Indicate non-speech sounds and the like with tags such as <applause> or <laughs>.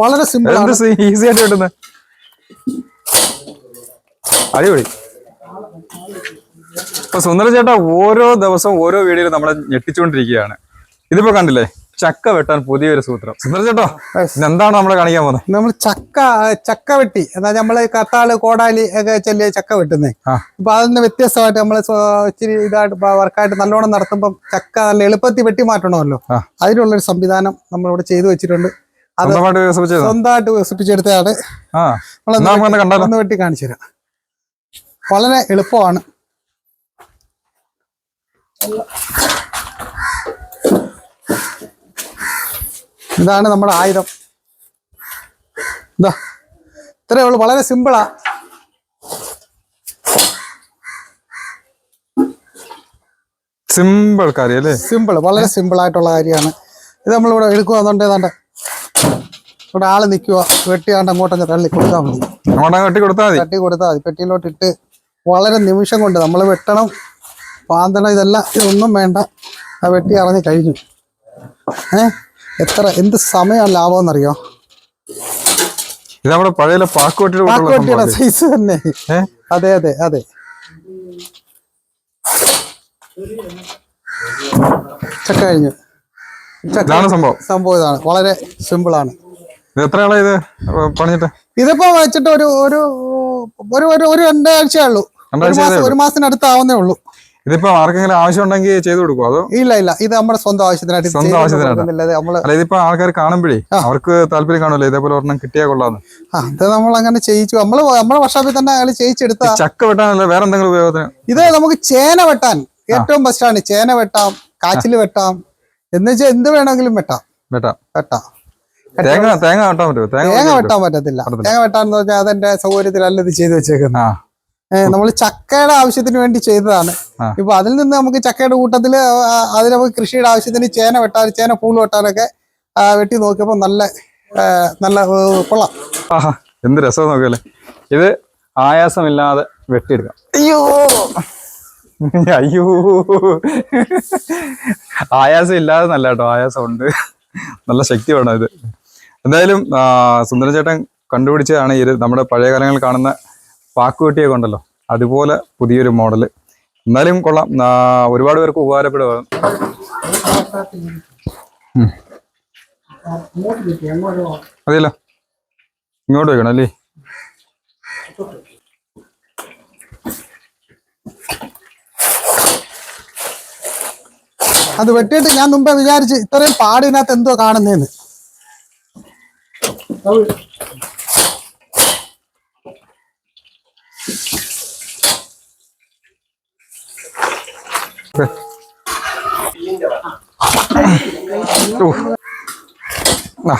വളരെ സിമ്പിൾ ആണ്. ഈസി ആയിട്ട് കിട്ടുന്നത് അടിപൊളി. അപ്പൊ സുന്ദര ചേട്ടാ ഓരോ ദിവസവും ഓരോ വീഡിയോയിൽ നമ്മളെ ഞെട്ടിച്ചുകൊണ്ടിരിക്കുകയാണ്. ഇതിപ്പോ കണ്ടില്ലേ? ചക്ക വെട്ടാൻ പുതിയൊരു സൂത്രം. സുന്ദര ചേട്ടോ. എന്താണ് നമ്മളെ കാണിക്കാൻ പോകുന്നത് നമ്മൾ ചക്ക ചക്ക വെട്ടി. എന്നാ നമ്മൾ കത്താൾ കോടാലി ഒക്കെ ചെല്ലിയ ചക്ക വെട്ടുന്നേ. അപ്പൊ അതിന് വ്യത്യസ്തമായിട്ട് നമ്മൾ സ്വ- ഇച്ചിരി ഇതായിട്ട് വർക്കായിട്ട് നല്ലോണം നടത്തുമ്പോൾ ചക്ക നല്ല എളുപ്പത്തിൽ വെട്ടി മാറ്റണമല്ലോ. അതിനുള്ളൊരു സംവിധാനം നമ്മളിവിടെ ചെയ്തു വെച്ചിട്ടുണ്ട്. സ്വന്തമായിട്ട് സ്വന്തമായിട്ട് വികസിപ്പിച്ചെടുത്തതാണ് ഒന്ന് വെട്ടി കാണിച്ചു തരാം വളരെ എളുപ്പമാണ്. ഇതാണ് നമ്മുടെ ആയുധം. ഇതാ ഇത്രയേ ഉള്ളൂ. വളരെ സിമ്പിളാ. സിമ്പിൾ കാര്യം അല്ലേ? സിമ്പിൾ വളരെ സിമ്പിൾ ആയിട്ടുള്ള കാര്യമാണ്. ഇത് നമ്മളിവിടെ എടുക്കുക എന്നുണ്ട് ഏതാണ്ട് ഇവിടെ ആൾ നിൽക്കുക വെട്ടിയാണ്ട് അങ്ങോട്ടങ്ങ് തള്ളി കൊടുത്താൽ മതി. വെട്ടി കൊടുത്താൽ മതി. തട്ടി കൊടുത്താൽ മതി. പെട്ടിയിലോട്ട് ഇട്ട് വളരെ നിമിഷം കൊണ്ട് നമ്മൾ വെട്ടണം. പാന്തണം ഇതെല്ലാം ഇതൊന്നും വേണ്ട. ആ വെട്ടി അറിഞ്ഞ് കഴിഞ്ഞു. ഏ? എത്ര എന്ത് സമയമാണ് ഇത് നമ്മുടെ പഴയ പാക്കോട്ടിയുടെ സംഭവം സൈസ് തന്നെ. അതെ അതെ അതെ. കഴിഞ്ഞു. സംഭവം. സംഭവം ഇതാണ്. വളരെ സിമ്പിളാണ് ഇത് എത്ര ആളാ ഇത്? പണിഞ്ഞിട്ട്? ഇതിപ്പോ വെച്ചിട്ട് ഒരു ഒരു ഒരു ഒരു ഒരു രണ്ടാഴ്ചയേ ഉള്ളൂ. ഒരു മാസത്തിനടുത്താവുന്നേ ഉള്ളൂ. ഇതിപ്പോ ആർക്കെങ്കിലും ആവശ്യം ഉണ്ടെങ്കിൽ ചെയ്തു കൊടുക്കുമോ അതോ ഇല്ല ഇല്ല. ഇത് നമ്മുടെ സ്വന്തം ആവശ്യത്തിനായിട്ട് സ്വന്തം ആവശ്യത്തിനായിട്ട്. ഇതിപ്പോ ആൾക്കാർ കാണുമ്പോഴേ അവർക്ക് താല്പര്യം കാണുമല്ലോ. ഇതേപോലെ ഒരെണ്ണം കിട്ടിയാ കൊള്ളാന്ന്. അത് നമ്മൾ അങ്ങനെ ചെയ്യിച്ചു. നമ്മൾ നമ്മളെ വർഷാപ്പിൽ തന്നെ അയാൾ ചെയ്യിച്ചെടുത്ത ചക്ക വെട്ടാനല്ല വേറെ എന്തെങ്കിലും ഉപയോഗത്തിന്? ഇത് നമുക്ക് ചേന വെട്ടാൻ ഏറ്റവും ബെസ്റ്റാണ് ചേന വെട്ടാം കാച്ചിൽ വെട്ടാം. എന്ന് വെച്ചാൽ എന്ത് വേണമെങ്കിലും വെട്ടാം. വെട്ടാം. വെട്ടാം. തേങ്ങ തേങ്ങ വെട്ടാൻ പറ്റുമോ തേങ്ങ തേങ്ങ വെട്ടി വെട്ടാൻ പറ്റത്തില്ല. തേങ്ങ വെട്ടാന്ന് പറഞ്ഞാൽ അതെന്റെ സൗകര്യത്തിലല്ല ഇത് ചെയ്തു വെച്ചേക്കുന്നത്. നമ്മൾ ചക്കയുടെ ആവശ്യത്തിന് വേണ്ടി ചെയ്തതാണ്. ഇപ്പൊ അതിൽ നിന്ന് നമുക്ക് ചക്കയുടെ കൂട്ടത്തിൽ അതിന് നമുക്ക് കൃഷിയുടെ ആവശ്യത്തിന് ചേന വെട്ടാൻ ചേന പൂൾ വെട്ടാനൊക്കെ വെട്ടി നോക്കിയപ്പോ നല്ല നല്ല കൊള്ളാം. എന്ത് രസം നോക്കിയല്ലേ ഇത് ആയാസമില്ലാതെ വെട്ടിയെടുക്കാം. അയ്യോ! <laughs> അയ്യോ! ആയാസം ഇല്ലാതെ നല്ല കേട്ടോ. ആയാസം ഉണ്ട്. നല്ല ശക്തി വേണം ഇത്. എന്തായാലും സുന്ദരചേട്ടൻ കണ്ടുപിടിച്ചതാണ് ഇത് നമ്മുടെ പഴയ കാലങ്ങളിൽ കാണുന്ന പാക്കുവെട്ടിയൊക്കെ ഉണ്ടല്ലോ. അതുപോലെ പുതിയൊരു മോഡൽ എന്നാലും കൊള്ളാം. ഒരുപാട് പേർക്ക് ഉപകാരപ്പെടുക അതെയല്ലോ. ഇങ്ങോട്ട് വെക്കണം അല്ലേ? അത് വെട്ടിയിട്ട് ഞാൻ മുമ്പേ വിചാരിച്ച് ഇത്രയും പാടിനകത്ത് എന്തോ കാണുന്നേന്ന്. 稍那。